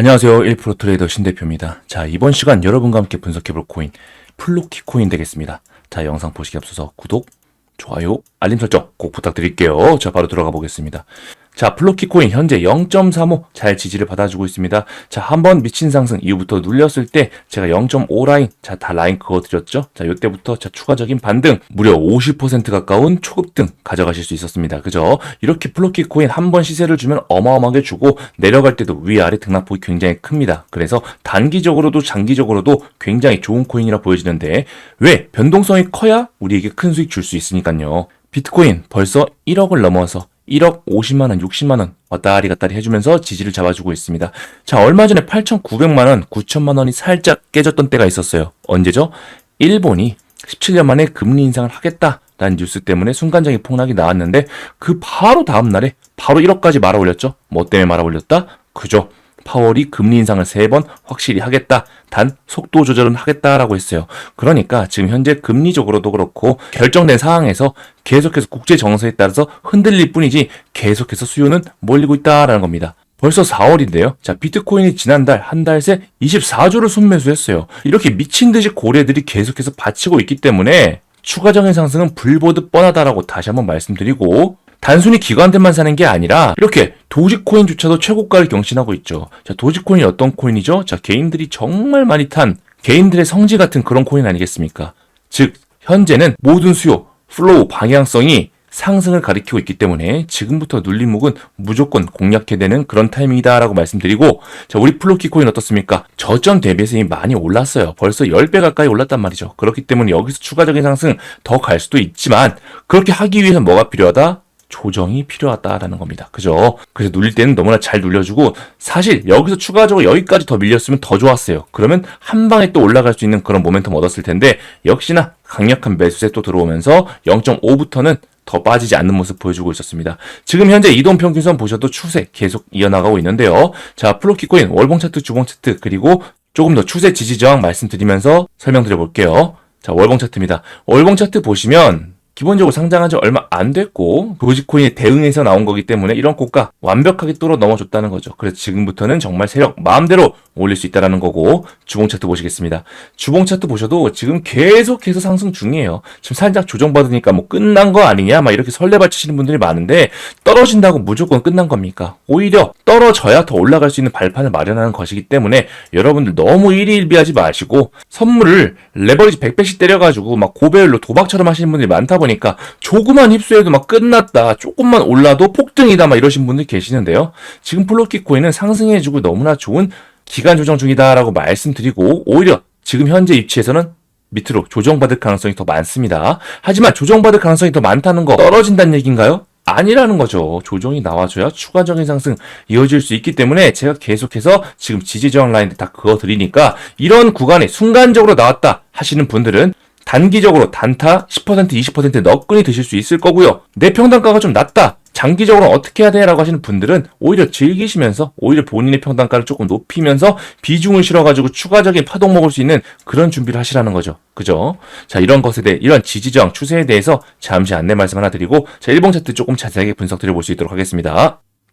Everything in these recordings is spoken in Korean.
안녕하세요. 1프로 트레이더 신대표입니다. 자, 이번 시간 여러분과 함께 분석해볼 코인, 플로키 코인 되겠습니다. 자, 영상 보시기 앞서서 구독, 좋아요, 알림 설정 꼭 부탁드릴게요. 자, 바로 들어가 보겠습니다. 자, 플로키 코인 현재 0.35 잘 지지를 받아주고 있습니다. 자, 한번 미친 상승 이후부터 눌렸을 때 제가 0.5 라인, 자, 다 라인 그어드렸죠? 자, 요때부터 자, 추가적인 반등, 무려 50% 가까운 초급등 가져가실 수 있었습니다. 그죠? 이렇게 플로키 코인 한 번 시세를 주면 어마어마하게 주고 내려갈 때도 위아래 등락폭이 굉장히 큽니다. 그래서 단기적으로도 장기적으로도 굉장히 좋은 코인이라 보여지는데 왜? 변동성이 커야 우리에게 큰 수익 줄 수 있으니까요. 비트코인 벌써 1억을 넘어서 1억 50만원, 60만원 왔다리 갔다리 해주면서 지지를 잡아주고 있습니다. 자, 얼마 전에 8,900만원, 9천만원이 살짝 깨졌던 때가 있었어요. 언제죠? 일본이 17년 만에 금리 인상을 하겠다라는 뉴스 때문에 순간적인 폭락이 나왔는데 그 바로 다음 날에 바로 1억까지 말아 올렸죠. 뭐 때문에 말아 올렸다? 그죠. 파월이 금리 인상을 세 번 확실히 하겠다. 단 속도 조절은 하겠다라고 했어요. 그러니까 지금 현재 금리적으로도 그렇고 결정된 상황에서 계속해서 국제 정세에 따라서 흔들릴 뿐이지 계속해서 수요는 몰리고 있다라는 겁니다. 벌써 4월인데요. 자, 비트코인이 지난달 한 달 새 24조를 순매수했어요. 이렇게 미친 듯이 고래들이 계속해서 받치고 있기 때문에 추가적인 상승은 불보듯 뻔하다라고 다시 한번 말씀드리고 단순히 기관들만 사는 게 아니라 이렇게 도지코인조차도 최고가를 경신하고 있죠. 자, 도지코인이 어떤 코인이죠? 자, 개인들이 정말 많이 탄 개인들의 성지 같은 그런 코인 아니겠습니까? 즉, 현재는 모든 수요, 플로우, 방향성이 상승을 가리키고 있기 때문에 지금부터 눌림목은 무조건 공략해야 되는 그런 타이밍이다라고 말씀드리고 자 우리 플로키 코인 어떻습니까? 저점 대비해서 이미 많이 올랐어요. 벌써 10배 가까이 올랐단 말이죠. 그렇기 때문에 여기서 추가적인 상승 더 갈 수도 있지만 그렇게 하기 위해서 뭐가 필요하다? 조정이 필요하다라는 겁니다. 그죠? 그래서 눌릴 때는 너무나 잘 눌려주고 사실 여기서 추가적으로 여기까지 더 밀렸으면 더 좋았어요. 그러면 한 방에 또 올라갈 수 있는 그런 모멘텀 얻었을 텐데 역시나 강력한 매수세 또 들어오면서 0.5부터는 더 빠지지 않는 모습 보여주고 있었습니다. 지금 현재 이동 평균선 보셔도 추세 계속 이어나가고 있는데요. 자, 플로키코인 월봉 차트, 주봉 차트 그리고 조금 더 추세 지지 저항 말씀드리면서 설명드려 볼게요. 자, 월봉 차트입니다. 월봉 차트 보시면 기본적으로 상장한 지 얼마 안 됐고 도지코인이 대응해서 나온 거기 때문에 이런 고가 완벽하게 뚫어 넘어줬다는 거죠. 그래서 지금부터는 정말 세력 마음대로 올릴 수 있다라는 거고 주봉 차트 보시겠습니다. 주봉 차트 보셔도 지금 계속해서 상승 중이에요. 지금 살짝 조정받으니까 뭐 끝난 거 아니냐 막 이렇게 설레발치시는 분들이 많은데 떨어진다고 무조건 끝난 겁니까? 오히려 떨어져야 더 올라갈 수 있는 발판을 마련하는 것이기 때문에 여러분들 너무 일희일비하지 마시고 선물을 레버리지 100배씩 때려가지고 막 고배율로 도박처럼 하시는 분들이 많다 보니 까 조그만 힙수에도 막 끝났다 조금만 올라도 폭등이다 막 이러신 분들 계시는데요. 지금 플로키 코인은 상승해주고 너무나 좋은 기간 조정 중이다라고 말씀드리고 오히려 지금 현재 위치에서는 밑으로 조정받을 가능성이 더 많습니다. 하지만 조정받을 가능성이 더 많다는 거 떨어진다는 얘기인가요? 아니라는 거죠. 조정이 나와줘야 추가적인 상승 이어질 수 있기 때문에 제가 계속해서 지금 지지저항 라인들 다 그어드리니까 이런 구간에 순간적으로 나왔다 하시는 분들은 단기적으로 단타 10% 20% 너끈히 드실 수 있을 거고요. 내 평단가가 좀 낮다. 장기적으로 어떻게 해야 돼? 라고 하시는 분들은 오히려 즐기시면서 오히려 본인의 평단가를 조금 높이면서 비중을 실어가지고 추가적인 파동 먹을 수 있는 그런 준비를 하시라는 거죠. 그죠? 자, 이런 것에 대해, 이런 지지저항 추세에 대해서 잠시 안내 말씀 하나 드리고, 자, 일봉 차트 조금 자세하게 분석 드려 볼 수 있도록 하겠습니다.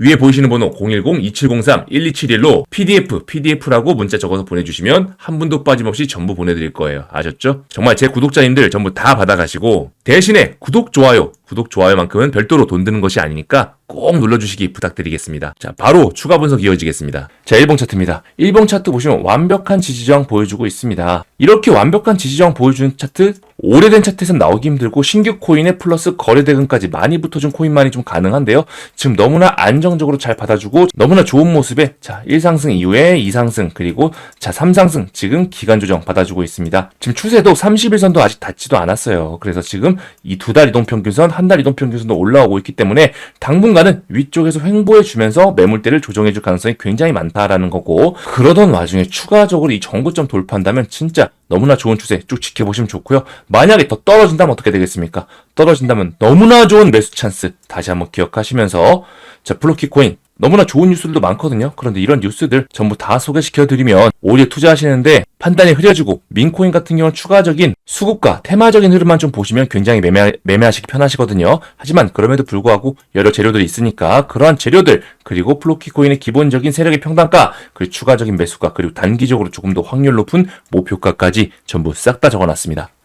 위에 보이시는 번호 010-2703-1271로 PDF, PDF라고 문자 적어서 보내주시면 한 분도 빠짐없이 전부 보내드릴 거예요. 아셨죠? 정말 제 구독자님들 전부 다 받아가시고 대신에 구독, 좋아요, 구독, 좋아요만큼은 별도로 돈 드는 것이 아니니까 꼭 눌러주시기 부탁드리겠습니다. 자, 바로 추가 분석 이어지겠습니다. 자, 1번 차트입니다. 1번 차트 보시면 완벽한 지지저항 보여주고 있습니다. 이렇게 완벽한 지지저항 보여주는 차트, 오래된 차트에서 나오기 힘들고 신규 코인에 플러스 거래 대금까지 많이 붙어준 코인만이 좀 가능한데요. 지금 너무나 안정적으로 잘 받아주고 너무나 좋은 모습에 자 1상승 이후에 2상승 그리고 자 3상승 지금 기간 조정 받아주고 있습니다. 지금 추세도 30일선도 아직 닿지도 않았어요. 그래서 지금 이 두 달 이동평균선, 한 달 이동평균선도 올라오고 있기 때문에 당분간은 위쪽에서 횡보해주면서 매물대를 조정해줄 가능성이 굉장히 많다라는 거고 그러던 와중에 추가적으로 이 정고점 돌파한다면 진짜 너무나 좋은 추세 쭉 지켜보시면 좋고요. 만약에 더 떨어진다면 어떻게 되겠습니까? 떨어진다면 너무나 좋은 매수 찬스 다시 한번 기억하시면서 자 플로키 코인 너무나 좋은 뉴스들도 많거든요. 그런데 이런 뉴스들 전부 다 소개시켜드리면 오히려 투자하시는데 판단이 흐려지고 민코인 같은 경우는 추가적인 수급과 테마적인 흐름만 좀 보시면 굉장히 매매, 매매하시기 편하시거든요. 하지만 그럼에도 불구하고 여러 재료들이 있으니까 그러한 재료들 그리고 플로키 코인의 기본적인 세력의 평단가 그리고 추가적인 매수가 그리고 단기적으로 조금 더 확률 높은 목표가까지 전부 싹 다 적어놨습니다.